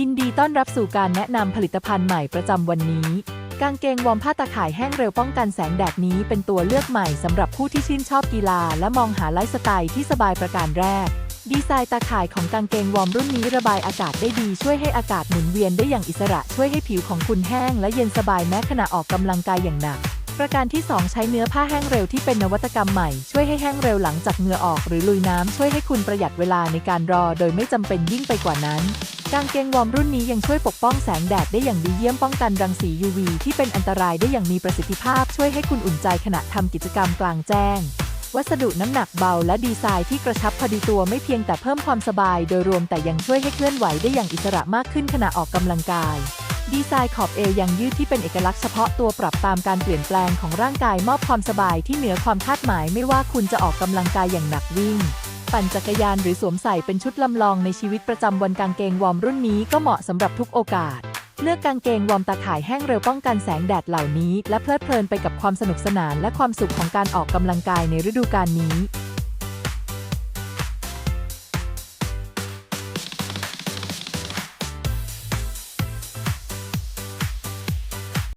ยินดีต้อนรับสู่การแนะนำผลิตภัณฑ์ใหม่ประจำวันนี้ กางเกงวอร์มผ้าตะข่ายแห้งเร็วป้องกันแสงแดดนี้เป็นตัวเลือกใหม่สำหรับผู้ที่ชื่นชอบกีฬา และมองหาไลฟ์สไตล์ที่สบายประการแรก ดีไซน์ตาข่ายของกางเกงวอร์มรุ่นนี้ระบายอากาศได้ดีช่วยให้อากาศหมุนเวียนได้อย่างอิสระ ช่วยให้ผิวของคุณแห้ง และเย็นสบายแม้ขณะออกกำลังกายอย่างหนักประการที่ 2 ใช้เนื้อผ้าแห้งเร็วที่เป็นนวัตกรรมใหม่ ช่วยให้แห้งเร็วหลังจากเหงื่อออกหรือลุยน้ำช่วยให้คุณประหยัดเวลาในการรอ โดยไม่จำเป็นยิ่งไปกว่านั้น กางเกงวอร์มรุ่นนี้ยังช่วยปกป้องแสงแดดได้อย่างดีเยี่ยมป้องกันรังสี UV ที่เป็นอันตรายได้อย่างมีประสิทธิภาพ ช่วยให้คุณอุ่นใจขณะทำกิจกรรมกลางแจ้ง วัสดุน้ำหนักเบาและดีไซน์ที่กระชับพอดีตัวไม่เพียงแต่เพิ่มความสบาย โดยรวมแต่ยังช่วยให้เคลื่อนไหวได้อย่างอิสระมากขึ้นขณะออกกำลังกายดีไซน์ขอบเอวยังยืดที่เป็นเอกลักษณ์เฉพาะตัวปรับตามการเปลี่ยนแปลงของร่างกายมอบความสบายที่เหนือความคาดหมายไม่ว่าคุณจะออกกำลังกายอย่างหนักวิ่ง ปั่นจักรยานหรือสวมใส่เป็นชุดลำลองในชีวิตประจำวันกางเกงวอร์มรุ่นนี้ก็เหมาะสำหรับทุกโอกาส เลือกกางเกงวอร์มตาข่ายแห้งเร็วป้องกันแสงแดดเหล่านี้ และเพลิดเพลินไปกับความสนุกสนานและความสุขของการออกกำลังกายในฤดูกาลนี้